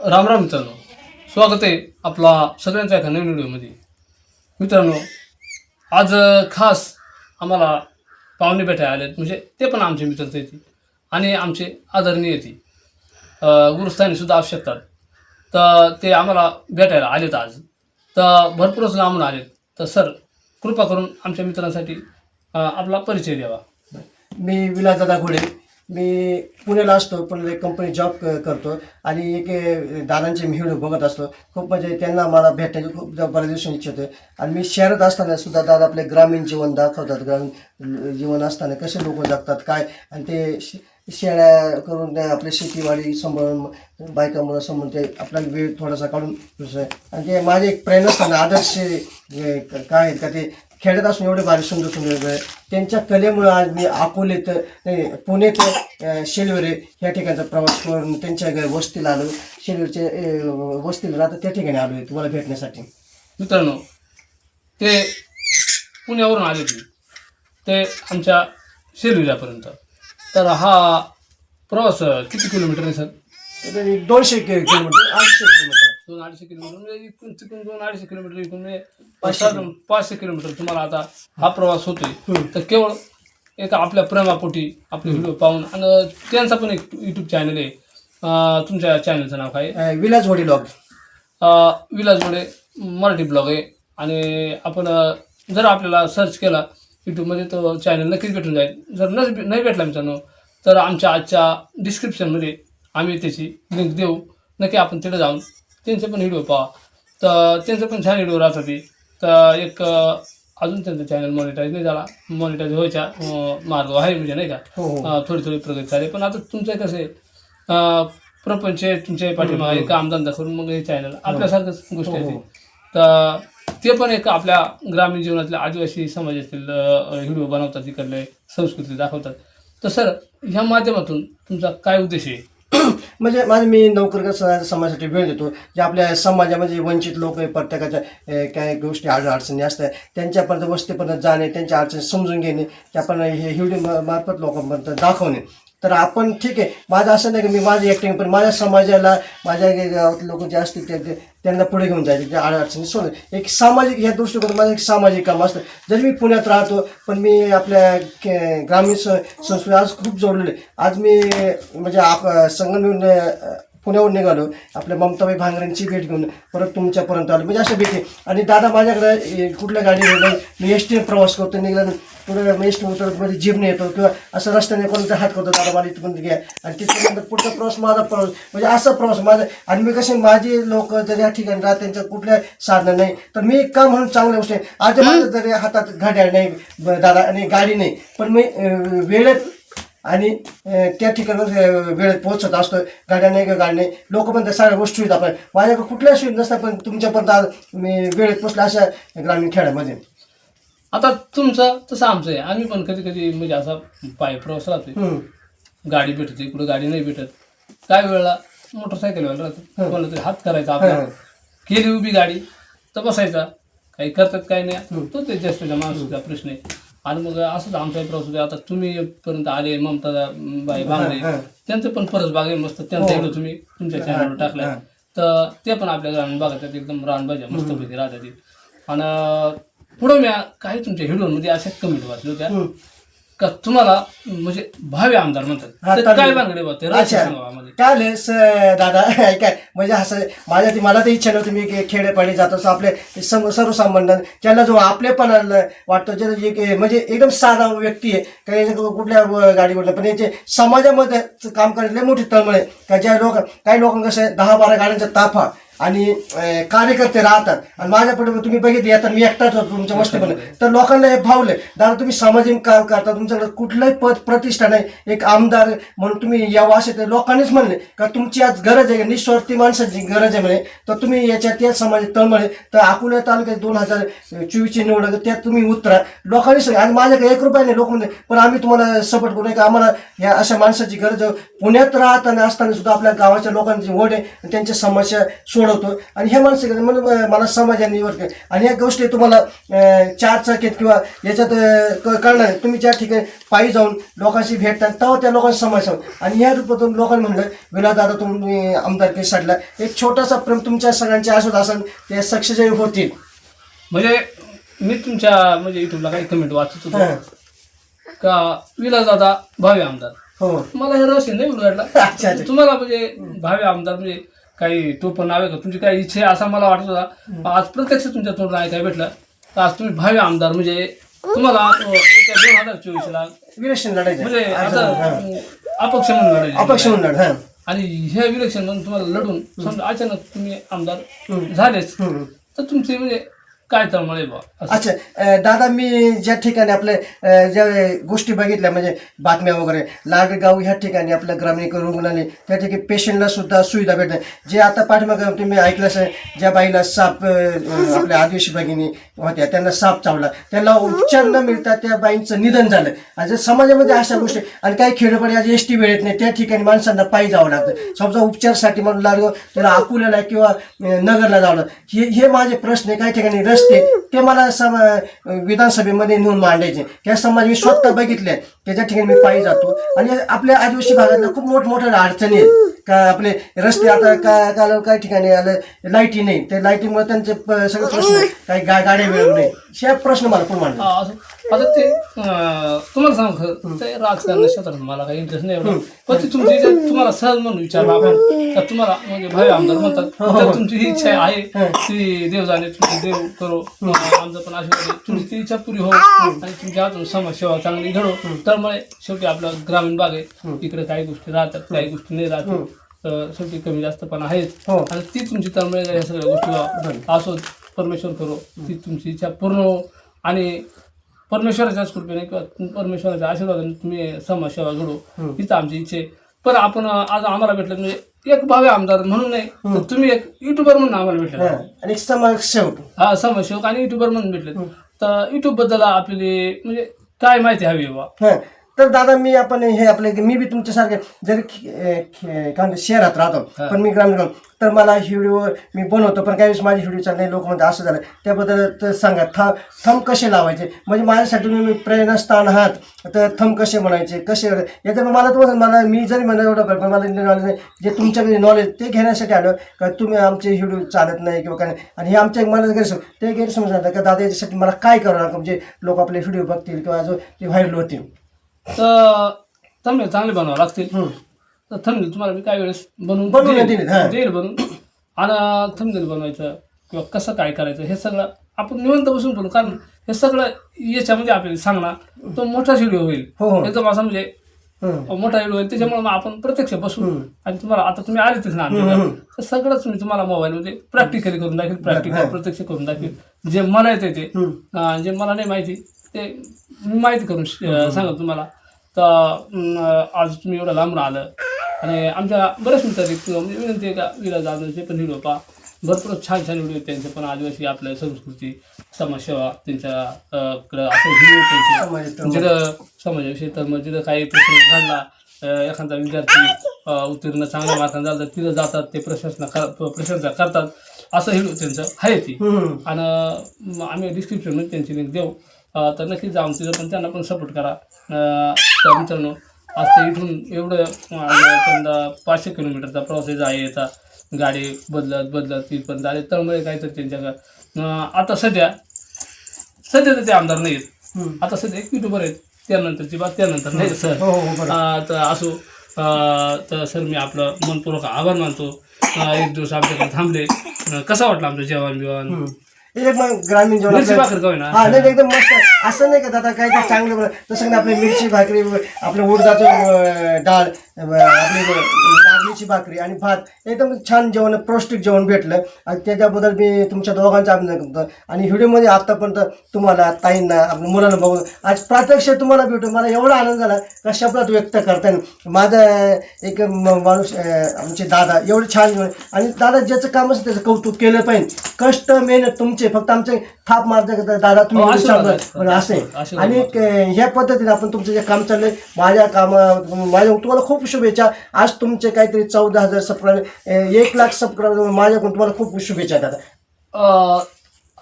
राम राम मित्रांनो. स्वागत आहे आपला सगळ्यांचा एका नवीन व्हिडिओमध्ये. मित्रांनो आज खास आम्हाला पाहुणे भेटायला आहेत म्हणजे ते पण आमचे मित्रच येते आणि आमचे आदरणीय येते गुरुस्थानीसुद्धा आवश्यकतात असू शकतात. तर ते आम्हाला भेटायला आलेत आज. तर भरपूरच लांबून आलेत. तर सर कृपा करून आमच्या मित्रांसाठी आपला परिचय द्यावा. मी विलासदादा घोडे. मी पुण्याला असतो पण एक कंपनी जॉब क- करतो आणि एक दादांचे मी व्हिडिओ बघत असतो. खूप म्हणजे त्यांना मला भेटायची खूप बऱ्याच दिवसांनी इच्छा होते. आणि मी शहरात असताना सुद्धा दादा आपले ग्रामीण जीवन दाखवतात. ग्रामीण जीवन असताना कसे लोक जगतात काय? आणि ते शे- शेळ्या करून ते आपली शेतीवाडी सांभाळून बायका मुलं सांभाळून ते आपला वेळ थोडासा काढून आणि ते माझे एक प्रेरणा असताना आदर्श काय आहेत का ते खेड्यात असून एवढे भारी सुंदर सुंदर. त्यांच्या कलेमुळे आज मी अकोलेत नाही पुणे ते शेलवरे ह्या ठिकाणचा प्रवास करून त्यांच्या वस्तीला आलो. शेलवरच्या वस्तीला राहतात त्या ठिकाणी आलो आहे तुम्हाला भेटण्यासाठी. मित्रांनो ते पुण्यावरून आले ते. ते आमच्या शेलुजापर्यंत तर हा प्रवास किती किलोमीटर आहे सर? दोनशे किलोमीटर अडीचशे किलोमीटर. दोन अडीचशे किलोमीटर. म्हणजे इकडून तिकडून दोन अडीचशे किलोमीटर इकडून म्हणजे साधारण पाचशे किलोमीटर. तुम्हाला आता हा. प्रवास होतोय. तर केवळ एका आपल्या प्रेमापोटी आपले व्हिडिओ पाहून आणि त्यांचा पण एक युट्यूब चॅनल आहे. तुमच्या चॅनलचं नाव काय? आहे? विलास वडील लॉग अ, विलासमध्ये मराठी ब्लॉग आहे. आणि आपण अ, जर आपल्याला सर्च केला यूट्यूबमध्ये तो चॅनल नक्कीच भेटून जाईल. जर नस नाही भेटला मित्रांनो तर आमच्या आजच्या डिस्क्रिप्शनमध्ये आम्ही त्याची लिंक देऊ. नक्की आपण तिथे जाऊन त्यांचे पण व्हिडिओ पहा. तर त्यांचं पण छान व्हिडिओ राहतात ते. तर एक अजून त्यांचं चॅनल मॉनिटाईज नाही झाला. मॉनिटाईज व्हायच्या मार्ग आहे म्हणजे नाही का? हो हो. थोडी थोडी प्रगती झाली. पण आता तुमचं कसं आहे प्रपंच तुमच्या पाठीमागे कामधंदा करून मग हे चॅनल आपल्यासारखंच गोष्ट आहे ती. हो. तर ते पण एक आपल्या ग्रामीण जीवनातल्या आदिवासी समाजातील व्हिडिओ बनवतात तिकडले संस्कृती दाखवतात. तर सर ह्या माध्यमातून तुमचा काय उद्देश आहे? म्हणजे माझं मी नोकर समाजासाठी वेळ देतो. जे आपल्या समाजामध्ये वंचित लोक आहे प्रत्येकाच्या काही काय गोष्टी अड अडचणी असतात त्यांच्यापर्यंत वस्तीपर्यंत जाणे त्यांच्या अडचणी समजून घेणे ते आपण हे हिवडी मार्फत लोकांपर्यंत दाखवणे. तर आपण ठीक आहे. माझं असं नाही की मी माझी ॲक्टिंग पण माझ्या समाजाला माझ्या गावातले लोक जे असतील ते ते- त्यांना पुढे घेऊन जायचं त्या अडचणी सोड. एक सामाजिक ह्या दृष्टिकोन माझं एक सामाजिक काम असतं. जरी मी पुण्यात राहतो पण मी आपल्या के- ग्रामीण स संस्कृती आज खूप जोडलेले आज मी म्हणजे आप संगम पुण्याहून निघालो. आपल्या ममताबाई भांगरेंची भेट घेऊन परत तुमच्यापर्यंत आलो. म्हणजे अशा भेटी. आणि दादा माझ्याकडे कुठल्या गाडीवर मी एस टीने प्रवास करतो निघाला पुढे एस टी उतरत मध्ये येतो किंवा असं रस्त्याने कोणत्या हात करतो दादा मला इथपर्यंत घ्या आणि तिथपर्यंत पुढचा प्रवास माझा प्रवास म्हणजे असा प्रवास माझा आणि मी कसे माझे लोक जर या ठिकाणी राहत त्यांच्या कुठल्या साधनं नाही. तर मी काम म्हणून चांगल्या गोष्टी. आज माझं जरी हातात घड्याळ नाही दादा आणि गाडी नाही पण मी वेळेत आणि त्या ठिकाणी वेळेत पोहोचत असतो. गाड्या नाही किंवा गाडी नाही. लोक पण त्या सगळ्या गोष्टी आहेत आपण माझ्याकडे कुठल्या सुविधा नसतात पण तुमच्यापर्यंत आज मी वेळेत पोचलो अशा ग्रामीण खेड्यामध्ये. आता तुमचं तसं आमचं आहे. आम्ही पण कधी कधी म्हणजे असा पाय प्रवास राहतोय. गाडी भेटते कुठं गाडी नाही भेटत. काय वेळेला मोटरसायकलवाला राहतो. कोणाला तरी हात करायचा आपला. केली उभी गाडी तर बसायचा. काही करतात काही नाही. तो ते ज्येष्ठच्या माणसाचा प्रश्न आहे. आणि मग असंच आमचा प्रवास होता. आता तुम्ही पर्यंत आले ममता बाई हं. त्यांचं पण परस बाग मस्त. त्यांचं हो. एकदा तुम्ही तुमच्या चॅनलवर टाकलाय. हं. तर ते पण आपल्या ग्रामीण भागात एकदम रानबाज्या मस्त पैकी राहतात. आणि पुढं मी काही तुमच्या व्हिडिओमध्ये अशा कमेंट वाचल्या होत्या. का तुम्हाला म्हणजे भावी आमदार म्हणतात तर काय बांगडे अच्छा. आम्हाला. काय आले स दादा ऐकाय म्हणजे असं माझ्या ती मला तर इच्छा नव्हती मी खेडेपाडी जात असतो आपले सम सर्वसामान्य ज्याला जो आपलेपणा वाटतो जे म्हणजे एकदम साधा व्यक्ती आहे काही याच्या कुठल्या व- गाडीवर पण याचे समाजामध्ये काम करायला लय मोठी तळमळ आहे का ज्या लोक काही लोकांना कसं आहे, दहा बारा गाड्यांचा ताफा आणि कार्यकर्ते राहतात. आणि माझ्या तुम्ही बघितले आता मी एकटाच होतो तुमच्या वस्तीमध्ये. तर लोकांना हे भावले दादा तुम्ही सामाजिक काम करता तुमच्याकडे कुठलंही पद प्रतिष्ठा नाही. एक आमदार म्हणून तुम्ही यावं असे ते लोकांनीच म्हणले का तुमची आज गरज आहे निस्वार्थी माणसाची गरज आहे म्हणे. तर तुम्ही याच्यात या समाजात तळमळे तर अकोला तालुक्यात दोन हजार चोवीसची निवड त्यात तुम्ही उतरा. लोकांनी सांगितलं. आणि माझ्याकडे एक रुपया नाही लोक म्हणले पण आम्ही तुम्हाला सपोर्ट करू नये का आम्हाला या अशा माणसाची गरज पुण्यात राहताना असताना सुद्धा आपल्या गावाच्या लोकांची ओढ आहे आणि त्यांच्या समस्या सोडव घडवतो आणि हे माणसं म्हणून मला समाजाने वर केलं. आणि या गोष्टी तुम्हाला चार चाकीत किंवा याच्यात कळणार. तुम्ही ज्या ठिकाणी पायी जाऊन लोकांशी भेटता तेव्हा त्या लोकांचा समाज. आणि ह्या रूपातून लोकांनी म्हणलं विला दादा तुम्ही आमदारसाठी एक छोटासा प्रेम तुमच्या सगळ्यांच्या असत असेल ते सक्सेस होतील म्हणजे मी तुमच्या म्हणजे युट्यूबला काही कमेंट वाचत. होतो का विलास दादा भावी आमदार हो मला हे रहस्य नाही उलगडला. तुम्हाला म्हणजे भावी आमदार म्हणजे काही तो पण नाव आहे का तुमची काही इच्छा आहे असा मला वाटत होता आज प्रत्यक्ष तुमच्या तोंडला ऐकाय भेटलं तर आज तुम्ही भावी आमदार म्हणजे तुम्हाला दोन हजार चोवीसला विलेक्शन लढायचं म्हणजे. आता हां. अपक्ष म्हणून लढायचे. अपक्ष म्हणून लढ हां आणि ह्या इलेक्शन मधून तुम्हाला लढून समजा अचानक तुम्ही आमदार. झालेच. तर तुमचे म्हणजे काय तळमळ बा असं. अच्छा अं, दादा मी ज्या ठिकाणी आपले अं, ज्या गोष्टी बघितल्या म्हणजे बातम्या वगैरे लाडगाव ह्या ठिकाणी आपल्या ग्रामीण रुग्णालय त्या ठिकाणी पेशंटला सुद्धा सुविधा भेटते जे आता पाठीमागं तुम्ही ऐकलं असेल ज्या बाईला साप अं, आपल्या आदिवासी भगिनी होत्या त्यांना साप चावला त्याला उपचार न मिळता त्या बाईंचं निधन झालं आणि समाजामध्ये अशा गोष्टी आणि काही खेडोपाडी आज एस टी वेळेत नाही त्या ठिकाणी माणसांना पायी जावं लागतं समजा उपचारसाठी म्हणून लाडगाव त्याला अकोल्याला किंवा अं, नगरला जावं लागतं. हे हे माझे प्रश्न आहे काही ठिकाणी रस्ते ते मला सम विधानसभेमध्ये नेऊन मांडायचे. त्या समाज मी स्वतः बघितले. त्याच्या ठिकाणी मी पायी जातो. आणि आपल्या आदिवासी भागातल्या खूप मोठमोठ्या अडचणी आहेत. का आपले रस्ते आता का काल काही ठिकाणी आलं लाईटी नाही. त्या लाईटीमुळे त्यांचे सगळे प्रश्न. काही गा गाड्या वेळ नाही. हे प्रश्न मला खूप मांडले. हा, आता ते तुम्हाला सांग ते राजकारण क्षेत्रात मला काही इंटरेस्ट नाही एवढा. पण ते तुमची तुम्हाला सहज म्हणून विचारलं आपण तर तुम्हाला म्हणजे भाई आमदार म्हणतात तर तुमची ही इच्छा आहे. ती देव जाणे तुमची देव करो. आमचं पण आशीर्वाद. तुमची ती इच्छा पुरी हो. आणि तुमच्या हातून समाजसेवा चांगली घडो. तर मग शेवटी आपला ग्रामीण भाग आहे. इकडे काही गोष्टी राहतात काही गोष्टी नाही राहतात तर शेवटी कमी जास्त पण आहेच. हो. आणि ती तुमची तळमळ या सगळ्या गोष्टी असो परमेश्वर करो. ती तुमची इच्छा पूर्ण हो. आणि परमेश्वराच्याच कृपेने किंवा परमेश्वराच्या आशीर्वादाने तुम्ही समाजसेवा घडू. हीच आमची इच्छा आहे. पण आपण आज आम्हाला भेटलं म्हणजे एक भावे आमदार म्हणून नाही तर तुम्ही एक युट्यूबर म्हणून आम्हाला भेटले. हां. आणि समाजसेवक. हा समाजसेवक आणि युट्यूबर म्हणून भेटले. तर युट्यूबबद्दल आपल्याला म्हणजे काय माहिती हवी आहे बा हं. तर दादा मी आपण हे आपले मी बी तुमच्यासारखे जरी काय म्हणतात, शहरात राहतो पण मी ग्रामीण तर मला व्हिडिओ मी बनवतो पण काही वेळेस माझी व्हिडिओ चालले लोक म्हणतात असं झालं. त्याबद्दल तर सांगा थ थंब कसे लावायचे? म्हणजे माझ्यासाठी मी प्रेरणास्थान आहात तर थंब कसे म्हणायचे? कसे याच्यामुळे मला तुम्हाला मला मी जरी म्हणलं एवढं पण मला नॉलेज नाही. जे तुमच्याकडे नॉलेज ते घेण्यासाठी आलं का तुम्ही आमचे व्हिडिओ चालत नाही किंवा काय नाही. आणि हे आमच्या मला गैरसमज ते गैरसमज राहतात का दादा याच्यासाठी मला काय करावं लागतं म्हणजे लोक आपले व्हिडिओ बघतील किंवा जो ते व्हायरल होतील. तर थंबनेल चांगले बनवावं लागतील. तर थंबनेल तुम्हाला मी काही वेळेस बनवून बनवून देईल. देईल, हा. देईल बनवून आणि थंबनेल बनवायचं किंवा कसं काय करायचं हे सगळं आपण निवंत बसून बोलू कारण हे सगळं याच्यामध्ये आपल्याला सांगणार तो मोठा व्हिडिओ होईल हो हो एकदम असं म्हणजे हं. मोठा व्हिडिओ होईल त्याच्यामुळे मग आपण प्रत्यक्ष बसू. आणि तुम्हाला आता तुम्ही आलेच ना हम्म. तर सगळंच मी तुम्हाला मोबाईलमध्ये प्रॅक्टिकली करून दाखवेल हा. प्रॅक्टिकल प्रत्यक्ष करून दाखवेल जे मला येते ते हं. अं, जे मला नाही माहिती ते मी माहिती करून श- सांगत तुम्हाला तर आज तुम्ही एवढं लांबून आलं. आणि आमच्या बऱ्याच मित्रांनी किंवा म्हणजे विनंती आहे का विराज जाधवचे पण व्हिडिओ पहा. भरपूर छान छान व्हिडिओ त्यांचे पण आदिवासी आपल्या संस्कृती समाजसेवा त्यांच्या असं व्हिडिओ त्यांचे. जिथं समाजाविषयी तर मग जिथं काही प्रश्न घडला एखादा विद्यार्थी उत्तीर्ण चांगल्या मार्काने झाला तर तिथं जातात ते प्रशंसा कर प्रशंसा करतात. असं हे त्यांचं आहे ती. आणि आम्ही डिस्क्रिप्शनमध्ये त्यांची लिंक देऊ. तर नक्कीच जाऊन तिथं पण त्यांना पण सपोर्ट करा. अं, तर मित्रांनो आज ते इथून एवढं त्यांना पाचशे किलोमीटरचा प्रवास आहे. याचा गाडी बदलत बदलत तिथपर्यंत आले तळमळे काहीतरी त्यांच्याकडे अं, आता सध्या सध्या तर ते आमदार नाही आहेत हं. आता सध्या एक युट्यूबर आहेत. त्यानंतरची बात त्यानंतर नाही सर. हो हो तर असो तर सर मी आपलं मनपूर्वक आभार मानतो. एक दिवस आमच्याकडे थांबले. कसं वाटलं आमचं जेवण बिवण हं. एक मग ग्रामीण जेवण मिरची आपलं- भाकर का होईना हा नाही एकदम मस्त. असं नाही का दादा काय चांगलं बरं. तसं नाही आपली मिरची भाकरी आपलं उडदाचं अं, डाळ अं, आपली नागलीची भाकरी आणि भात. एकदम छान जेवण पौष्टिक जेवण भेटलं. आणि त्याच्याबद्दल मी तुमच्या दोघांचं अभिनंदन करतो. आणि व्हिडिओमध्ये आतापर्यंत तुम्हाला ताईंना आपल्या मुलांना बघून आज प्रत्यक्ष तुम्हाला भेटून मला एवढा आनंद झाला का शब्दात व्यक्त करता येईल. माझा एक म- माणूस अं, आमचे दादा एवढे छान जेवण. आणि दादा ज्याचं काम असेल त्याचं कौतुक केलं पाहिजे. कष्ट मेहनत तुमचे फक्त आमचे थाप मारता दादा तुम्ही हो, आशीर्वाद. बरं, असं आहे. आशीर्वाद आणि क- ह्या पद्धतीने आपण तुमचं जे काम चाललंय माझ्या कामा माझ्या तुम्हाला खूप शुभेच्छा आज तुमचे काहीतरी चौदा हजार सबस्क्राईबर एक लाख सबस्क्राईबर माझ्याकडून तुम्हाला खूप शुभेच्छा दादा अ,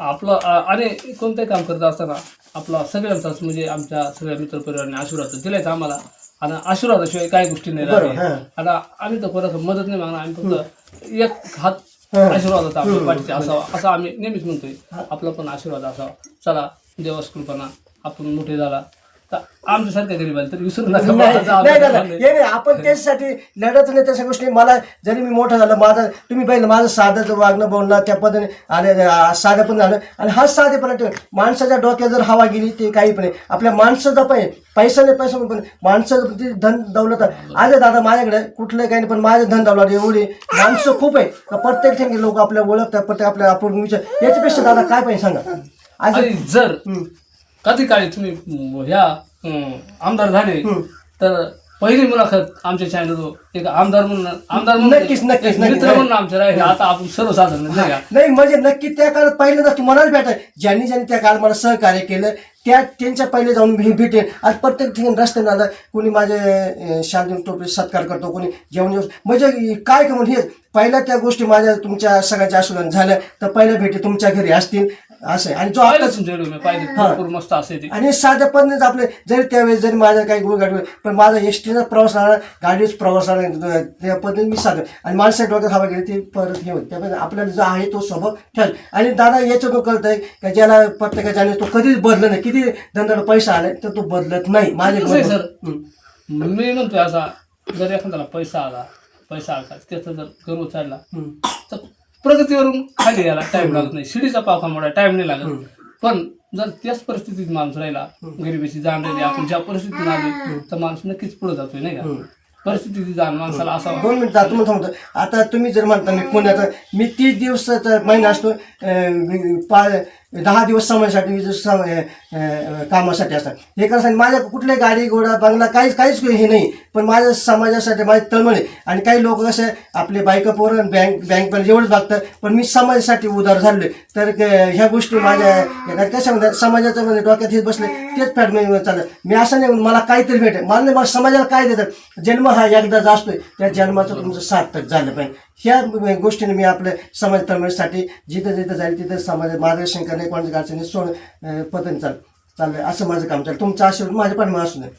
आपलं अ, आणि कोणतंही काम करत असताना आपला सगळ्यांचाच म्हणजे आमच्या सगळ्या मित्रपरिवाराने आशीर्वाद दिलायच आम्हाला आणि आशीर्वादाशिवाय काही गोष्टी नाही बरोबर, राहिल्या. हां. आता आम्ही तर कोणाचं मदत नाही मागणार आम्ही फक्त एक हात. आशीर्वादाचा आपल्या पाठीचा असावा. असं आम्ही नेहमीच म्हणतोय. आपला पण आशीर्वाद असावा. चला देवास कृपाना आपण मोठे झाला. आमच्यासारख्या गरीबाला तर विसरू नका. नाही दादा हे नाही. आपण त्याच्यासाठी लढत नाही तशा गोष्टी. मला जरी मी मोठा झालं माझं तुम्ही पाहिलं माझं साधं वागणं बोलणं त्या पद्धतीने आले आ, साधं पण झालं. आणि हा साधेपणा ठेव माणसाच्या डोक्यात जर हवा गेली ते काही पण नाही. आपल्या माणसाचा पण आहे. पैसा नाही पैसा पण माणसाचं ती धन दौलत आहे. आज आहे दादा माझ्याकडे कुठलं काही नाही पण माझं धन दौलत एवढी माणसं खूप आहे. का प्रत्येक ठिकाणी लोक आपल्या ओळखतात प्रत्येक आपल्या आपण विचार याच्यापेक्षा दादा काय पाहिजे सांगा. आज आणि जर हम्म. कधी काळी तुम्ही म, ह्या अं, आमदार झाले. तर पहिली मुलाखत आमच्या चॅनलवर एक आमदार म्हणून आमदार म्हणून नक्कीच, नक्कीच, एक मित्र. म्हणून आमचे राहिले आता आपण सर्वसाधारण नाही का नाही म्हणजे नक्की त्या काळात पहिल्यांदा तुम्हालाच भेटाय ज्यांनी ज्यांनी त्या काळात मला सहकार्य केलं त्या त्यांच्या पहिले जाऊन मी भेटेन आज प्रत्येक ठिकाणी रस्त्याने आलं कोणी माझे शांती टोपी सत्कार करतो कोणी जेवण जेवण म्हणजे काय का म्हणजे हेच पहिल्या त्या गोष्टी माझ्या तुमच्या सगळ्यांच्या आशीर्वाद झाल्या तर पहिल्या भेटी तुमच्या घरी असतील असं आहे. आणि जो पाहिलं आता तुमच्या व्हिडिओ मी पाहिले भरपूर मस्त असे ते. आणि साध्या पद्धतीनेच आपले जरी त्यावेळेस जरी माझ्या काही गोळ गाडी पण माझा एसटीचा प्रवास राहणार गाडीच प्रवास राहणार त्या पद्धतीने मी साधं. आणि माणसाच्या डोक्यात हवा गेली ती परत होते त्यामुळे आपल्याला जो आहे तो स्वभाव ठेव आणि दादा याच्यातून कळत आहे का ज्याला प्रत्येकाच्या आणि तो कधीच बदलत नाही. किती धंद्याला पैसा आला तर तो बदलत नाही. माझे कसं आहे सर. हं. मी म्हणतोय असा जर एखाद्याला पैसा आला पैसा आला त्याचा जर गर्व हं. तर प्रगतीवरून खाली यायला टाइम लागत नाही. शिडीचा पाव खांबोडा टाइम नाही लागत. पण जर त्याच परिस्थितीत माणूस राहिला गरिबीची जाण राहिली आपण ज्या परिस्थितीत आलो तर माणूस नक्कीच पुढे जातोय नाही का? परिस्थितीची जाण माणसाला असावा. दोन मिनिट जातो म्हणून सांगतो. आता तुम्ही जर म्हणता मी पुण्याचा मी तीस दिवसाचा महिना असतो पा दहा दिवस समाजासाठी मी कामासाठी असतात. हे कसं माझ्या कुठल्याही गाडी घोडा बंगला काहीच काहीच हे नाही. पण माझ्या समाजासाठी माझी तळमळे आणि काही लोक कसे आपले बायका पोरं बँक बँक पण एवढंच बघतात पण मी समाजासाठी उदार झाले तर ह्या गोष्टी माझ्या कशा म्हणतात समाजाचं म्हणजे डोक्यात हे बसले तेच फॅट चालत मी असं नाही मला काहीतरी भेटेल. मला नाही, मला समाजाला काय देतात? जन्म हा एकदाच असतोय त्या जन्माचं तुमचं सार्थक झालं पाहिजे. ह्या गोष्टीने मी आपल्या समाज तळमळीसाठी जिथं जिथं जाईल तिथं समाज मार्गदर्शन करणं कोणाच्या अडचणी सोड अं, पतन चाल चाललंय असं माझं काम चाललं तुमचा आशीर्वाद माझ्या पण असू नये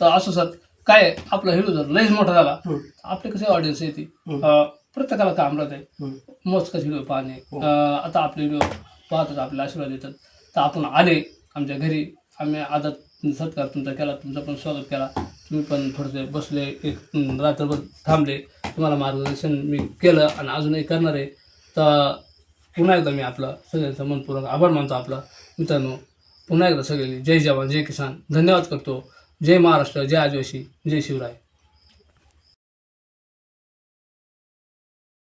तर असं सर काय आहे, आपला हिरो जर लईच मोठा झाला. आपले कसे ऑडियन्स येते. प्रत्येकाला काम राहत आहे. हं. मोजकच व्हिडिओ पाहणे. हो. अं, आता आपले व्हिडिओ पाहतात आपल्याला आशीर्वाद देतात. तर आपण आले आमच्या घरी आम्ही आदत सत्कार तुमचा केला तुमचं पण स्वागत केला. तुम्ही पण थोडेसे बसले एक अं, रात्रभर थांबले. तुम्हाला मार्गदर्शन मी केलं आणि अजूनही करणार आहे. तर पुन्हा एकदा मी आपलं सगळ्यांचं मनपूर्वक आभार मानतो आपला. मित्रांनो पुन्हा एकदा सगळे जय जवान जय किसान. धन्यवाद करतो. जय महाराष्ट्र जय आदिवासी जय शिवराय.